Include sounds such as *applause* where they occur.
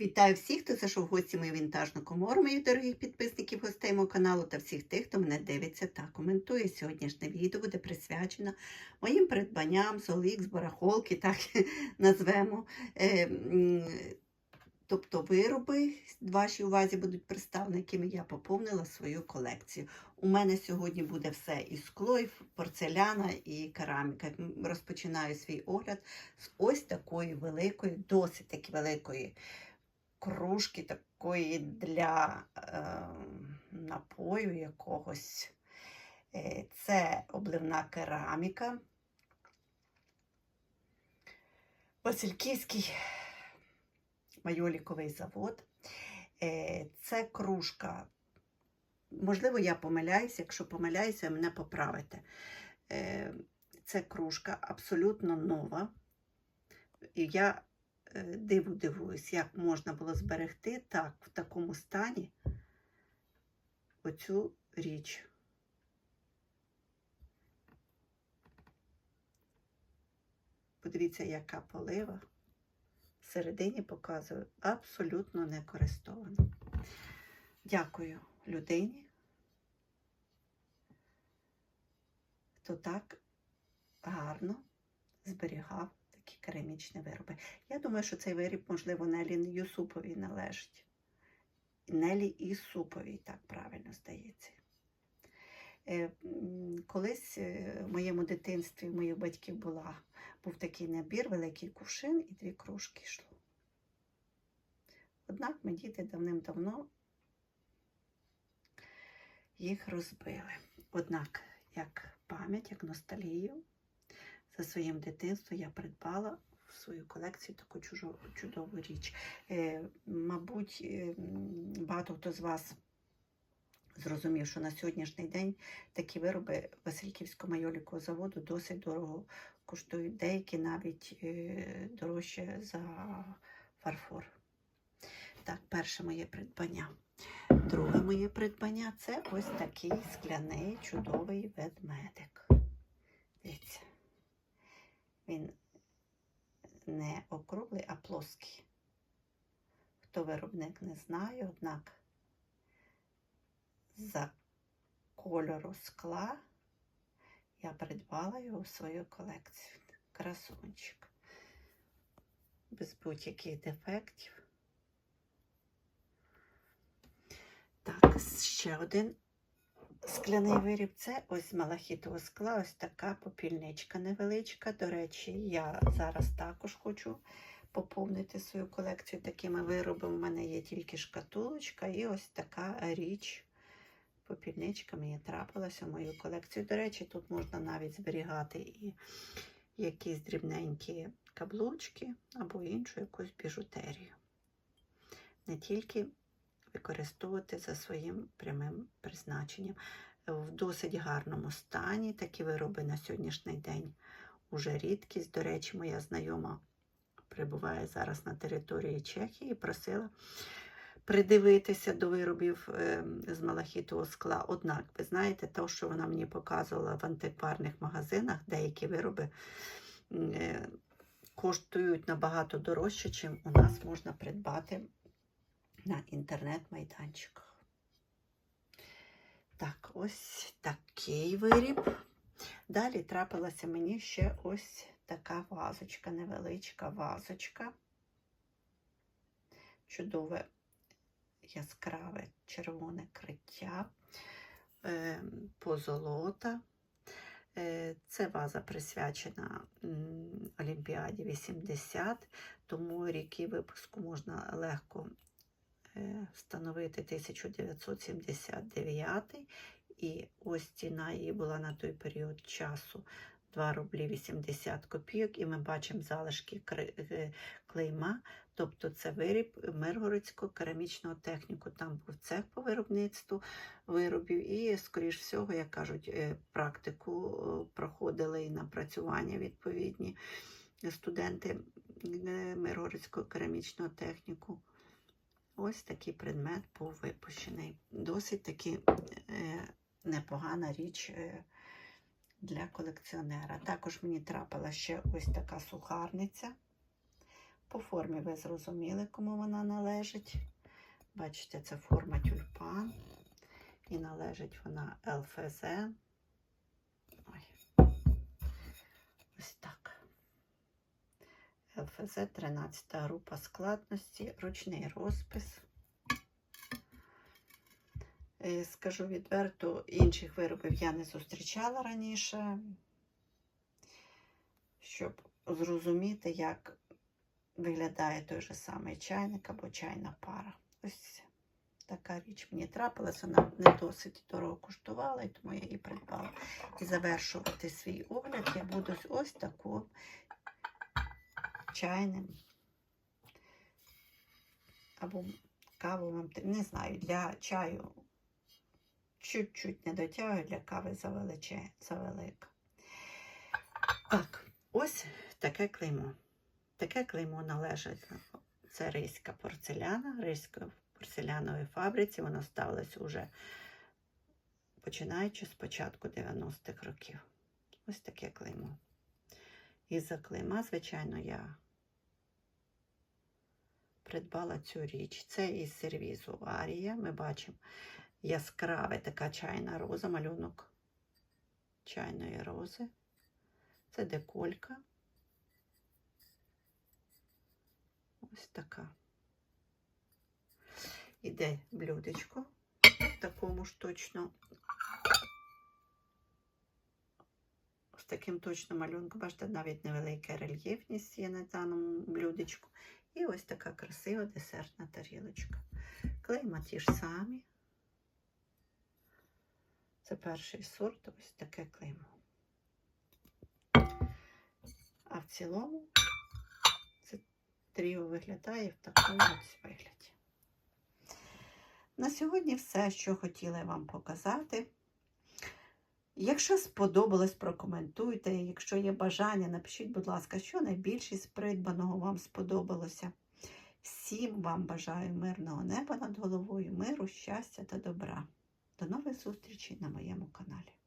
Вітаю всіх, хто зайшов в гості мою вінтажну комору, моїх дорогих підписників, гостей мого каналу та всіх тих, хто мене дивиться та коментує. Сьогоднішнє відео буде присвячено моїм придбанням з OLX, барахолки, так *laughs* назвемо. Е, Тобто вироби вашій увазі будуть представлені, якими я поповнила свою колекцію. У мене сьогодні буде все і скло, і порцеляна, і кераміка. Розпочинаю свій огляд з ось такої великої, досить таки великої кружки, такої для е, напою якогось. Е, Це обливна кераміка. Васильківський майоліковий завод. Е, Це кружка. Можливо, я помиляюся, якщо помиляюся, мене поправите. Е, Це кружка абсолютно нова. І я диву дивуюсь, як можна було зберегти так, в такому стані оцю річ. Подивіться, яка полива. Всередині показую абсолютно не користована. Дякую людині, хто так гарно зберігав керамічні вироби. Я думаю, що цей виріб, можливо, Нелі Юсуповій належить. Нелі Ісуповій, так правильно здається. Е, Колись е, в моєму дитинстві в моїх батьків була, був такий набір, великий кувшин і дві кружки йшло. Однак ми діти давним-давно їх розбили. Однак, як пам'ять, як ностальгію, за своїм дитинством я придбала в свою колекцію таку чужу, чудову річ. Е, мабуть, е, багато хто з вас зрозумів, що на сьогоднішній день такі вироби Васильківського майолікового заводу досить дорого коштують, деякі навіть е, дорожче за фарфор. Так, перше моє придбання. Друге моє придбання це ось такий скляний чудовий ведмедик. Дивіться, він не округлий, а плоский. Хто виробник не знає, однак за кольору скла я придбала його в свою колекцію. Красунчик. Без будь-яких дефектів. Так, ще один скляний виріб. Це ось малахітового скла, ось така попільничка невеличка. До речі, я зараз також хочу поповнити свою колекцію такими виробами. У мене є тільки шкатулочка і ось така річ. Попільничка мені трапилася в мою колекцію. До речі, тут можна навіть зберігати і якісь дрібненькі каблучки або іншу якусь біжутерію. Не тільки використовувати за своїм прямим призначенням. В досить гарному стані такі вироби на сьогоднішній день уже рідкість. До речі, моя знайома перебуває зараз на території Чехії і просила придивитися до виробів е, з малахітового скла. Однак, ви знаєте, те, що вона мені показувала в антикварних магазинах, деякі вироби е, коштують набагато дорожче, чим у нас можна придбати на інтернет-майданчиках. Так, ось такий виріб. Далі трапилася мені ще ось така вазочка, невеличка вазочка. Чудове яскраве червоне криття, е, позолота. Е, Це ваза присвячена Олімпіаді 80, тому ріки випуску можна легко встановити 1979. І ось ціна її була на той період часу 2 рублі 80 копійок, і ми бачимо залишки е, клейма. Тобто це виріб Миргородського керамічного техніку. Там був цех по виробництву виробів, і, скоріш всього, як кажуть, е, практику е, проходили і напрацювання відповідні студенти е, Миргородського керамічного техніку. Ось такий предмет був випущений. Досить таки е, непогана річ е, для колекціонера. Також мені трапила ще ось така сухарниця. По формі ви зрозуміли, кому вона належить. Бачите, це форма тюльпан. І належить вона ЛФЗ. ЛФЗ 13 група складності, ручний розпис. Е, Скажу відверто, інших виробів я не зустрічала раніше, щоб зрозуміти, як виглядає той же самий чайник або чайна пара. Ось така річ мені трапилась, вона не досить дорого коштувала, і тому я її придбала. І завершувати свій огляд я буду ось таку чайним або кавовим, не знаю, для чаю чуть-чуть не дотягую, для кави завеличе, завелика. Так, ось таке клеймо. Таке клеймо належить. Це ризька порцеляна, ризька порцелянової фабриці. Воно ставилось уже починаючи з початку 90-х років. Ось таке клеймо. Із-за клейма, звичайно, я придбала цю річ. Це із сервізу Арія. Ми бачимо яскраве така чайна роза, малюнок чайної рози. Це деколька. Ось така. Іде блюдечко в такому ж точно. З таким точно малюнком, бачите, навіть невелика рельєфність є на даному блюдечку. І ось така красива десертна тарілочка. Клейма ті ж самі. Це перший сорт, ось таке клеймо. А в цілому це тріо виглядає в такому ось вигляді. На сьогодні все, що хотіла вам показати. Якщо сподобалось, прокоментуйте. Якщо є бажання, напишіть, будь ласка, що найбільше з придбаного вам сподобалося. Всім вам бажаю мирного неба над головою, миру, щастя та добра. До нових зустрічей на моєму каналі.